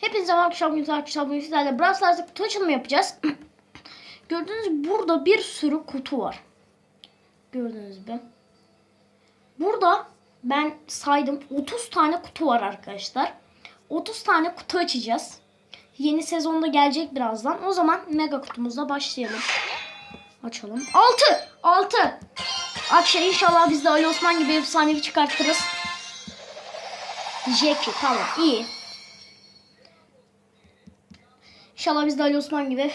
Hepinize akşam güzel arkadaşlar. Bugün sizlerle Brawl Stars'ta kutu açılımı yapacağız. Gördüğünüz gibi burada bir sürü kutu var. Gördüğünüz gibi. Burada ben saydım 30 tane kutu var arkadaşlar. 30 tane kutu açacağız. Yeni sezonda gelecek birazdan. O zaman mega kutumuzla başlayalım. Açalım. 6! 6! Akşam inşallah biz de Ali Osman gibi efsanevi çıkartırız. Jackie tamam iyi. İnşallah biz de Ali Osman gibi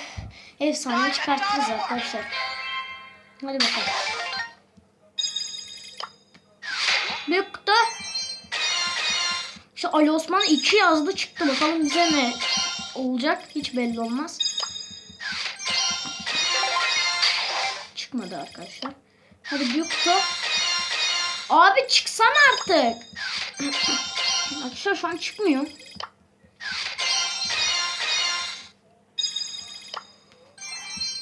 efsane çıkartırız arkadaşlar. Hadi bakalım. Büyük kutu. Şu Ali Osman 2 yazdı çıktı. Bakalım bize ne olacak. Hiç belli olmaz. Çıkmadı arkadaşlar. Hadi büyük kutu. Abi çıksana artık. Arkadaşlar şu an çıkmıyor.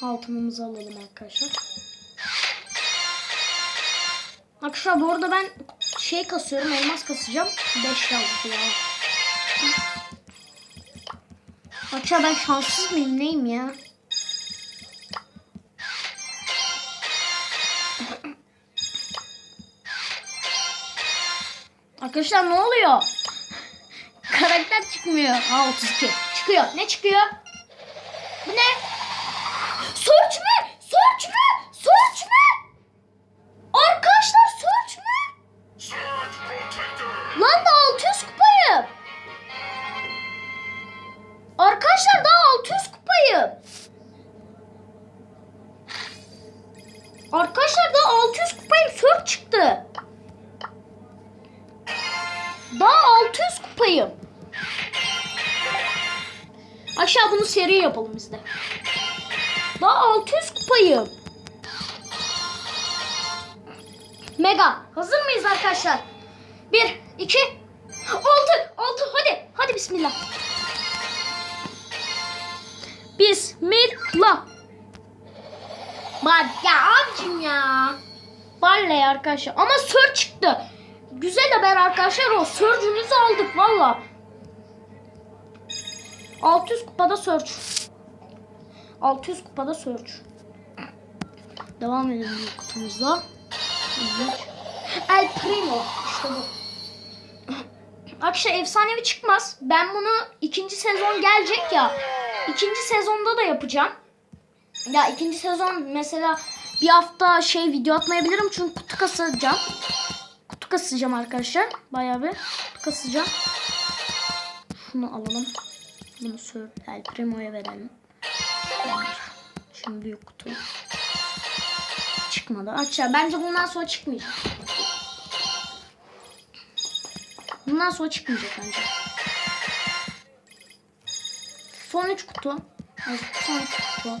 Altınımızı alalım arkadaşlar. Arkadaşlar bu arada ben şey kasıyorum, elmas kasacağım. 5 yazdı ya. Arkadaşlar ben şanssız mıyım neyim ya? Arkadaşlar ne oluyor? Karakter çıkmıyor. Aa 32. Çıkıyor. Ne çıkıyor? Lan da 600 kupayım. Arkadaşlar daha 600 kupayım. Arkadaşlar daha 600 kupayım. Search çıktı. Daha 600 kupayım. Aşağı bunu seri yapalım biz de. Daha 600 kupayım. Mega. Hazır mıyız arkadaşlar? 1, 2, 6, 6. Hadi. Hadi bismillah. Bismillah. Bak ya abicim ya. Barley arkadaşlar. Ama sör çıktı. Güzel haber arkadaşlar o. Sörcümüzü aldık valla. 600 kupada Surge. 600 kupada Surge. Devam edelim kutumuzda. El Primo. İşte bu. Arkadaşlar efsanevi çıkmaz. Ben bunu ikinci sezon gelecek ya. İkinci sezonda da yapacağım. Ya ikinci sezon mesela bir hafta şey video atmayabilirim çünkü kutu kasacağım. Kutu kasacağım arkadaşlar. Bayağı bir kutu kasacağım. Şunu alalım. Bunu Sir El Primo'ya verelim. Şimdi büyük kutu. Çıkmadı. Arkadaşlar bence bundan sonra çıkmayacak. Bundan sonra çıkmayacak bence. Son 3 kutu. Evet, son 3 kutu.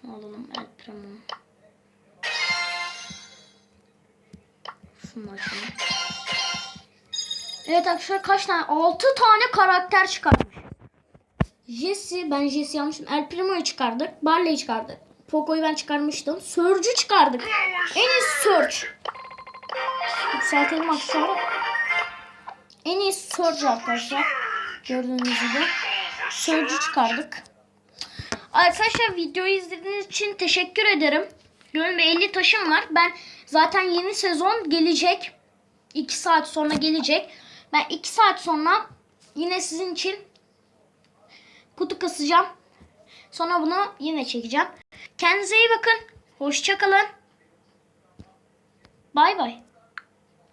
Şunu alalım El Primo. Şunu açalım. Evet arkadaşlar kaç tane? 6 tane karakter çıkarmış. Jesse, ben Jesse almıştım. El Primo'yu çıkardık. Barley'i çıkardık. Poco'yu ben çıkarmıştım. Surge'ü çıkardık. En iyi Surge. Yükseltelim arkadaşlar. En iyi Surge arkadaşlar. Gördüğünüz gibi. Surge'ü çıkardık. Arkadaşlar videoyu izlediğiniz için teşekkür ederim. Gibi 50 taşım var. Ben zaten yeni sezon gelecek. 2 saat sonra gelecek. Ben 2 saat sonra yine sizin için kutu kasacağım. Sonra bunu yine çekeceğim. Kendinize iyi bakın. Hoşçakalın. Bay bay.